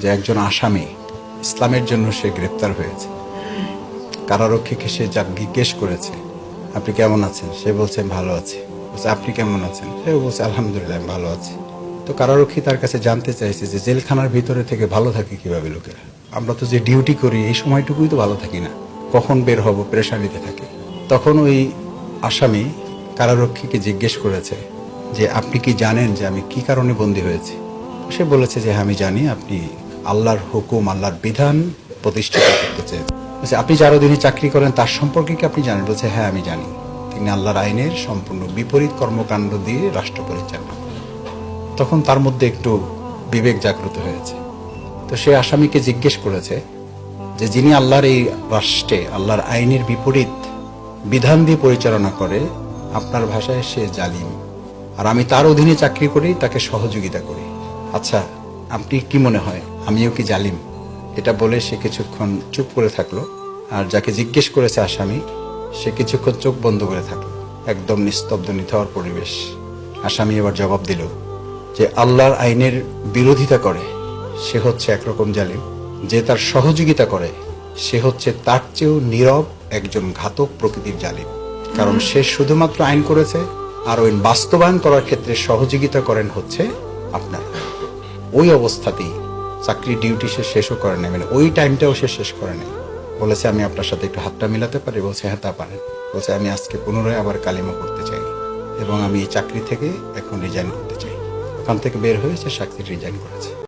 যে একজন আসামি ইসলামের জন্য সে গ্রেপ্তার হয়েছে। কারারক্ষীকে সে জিজ্ঞেস করেছে, আপনি কেমন আছেন? সে বলছে, "আমি ভালো আছি। বলছে, আপনি কেমন আছেন? সেও বলছে, আলহামদুলিল্লাহ, আমি ভালো আছি। তো কারারক্ষী তার কাছে জানতে চাইছে যে জেলখানার ভিতরে থেকে ভালো থাকে কীভাবে লোকেরা? আমরা তো যে ডিউটি করি, এই সময়টুকুই তো ভালো থাকি না। কখন বের হব প্রেশানিতে থাকি। তখন ওই আসামি কারারক্ষীকে জিজ্ঞেস করেছে যে, আপনি কি জানেন যে আমি কি কারণে বন্দী হয়েছি? সে বলেছে যে হ্যাঁ আমি জানি, আপনি আল্লাহর হুকুম আল্লাহর বিধান প্রতিষ্ঠিত করতে বলছে, আপনি যার অধীনে চাকরি করেন তার সম্পর্কে কি আপনি জানেন? বলছে হ্যাঁ আমি জানি। তিনি আল্লাহর আইনের সম্পূর্ণ বিপরীত কর্মকাণ্ড দিয়ে রাষ্ট্র পরিচালনা তখন তার মধ্যে একটু বিবেক জাগ্রত হয়েছে। তো সে আসামিকে জিজ্ঞেস করেছে যে যিনি আল্লাহর এই রাষ্ট্রে আল্লাহর আইনের বিপরীত বিধান দিয়ে পরিচালনা করে আপনার ভাষায় সে জালিম। আর আমি তার অধীনে চাকরি করি তাকে সহযোগিতা করি। আচ্ছা আপনি কি মনে হয় আমিও কি জালিম? এটা বলে সে কিছুক্ষণ চুপ করে থাকল আর যাকে জিজ্ঞেস করেছে আসামি সে কিছুক্ষণ চোখ বন্ধ করে থাকল। একদম নিস্তব্ধ নিথর পরিবেশ। আসামি এবার জবাব দিল যে আল্লাহর আইনের বিরোধিতা করে সে হচ্ছে একরকম জালিম। যে তার সহযোগিতা করে সে হচ্ছে তার চেয়েও নীরব একজন ঘাতক প্রকৃতির জালিম। কারণ সে শুধুমাত্র আইন করেছে আর ওই বাস্তবায়ন করার ক্ষেত্রে সহযোগিতা করেন হচ্ছে আপনার। ওই অবস্থাতেই চাকরি ডিউটি সে শেষও করে নেয় মানে ওই টাইমটাও সে শেষ করে নেয় বলেছে, আমি আপনার সাথে একটু হাতটা মিলাতে পারি? বলছে হ্যাঁ তা পারেন। বলছে, আমি আজকে পুনরায় আবার কালিমা করতে চাই এবং আমি এই চাকরি থেকে এখন রিজাইন করতে চাই। ওখান থেকে বের হয়েছে চাকরি রিজাইন করেছে।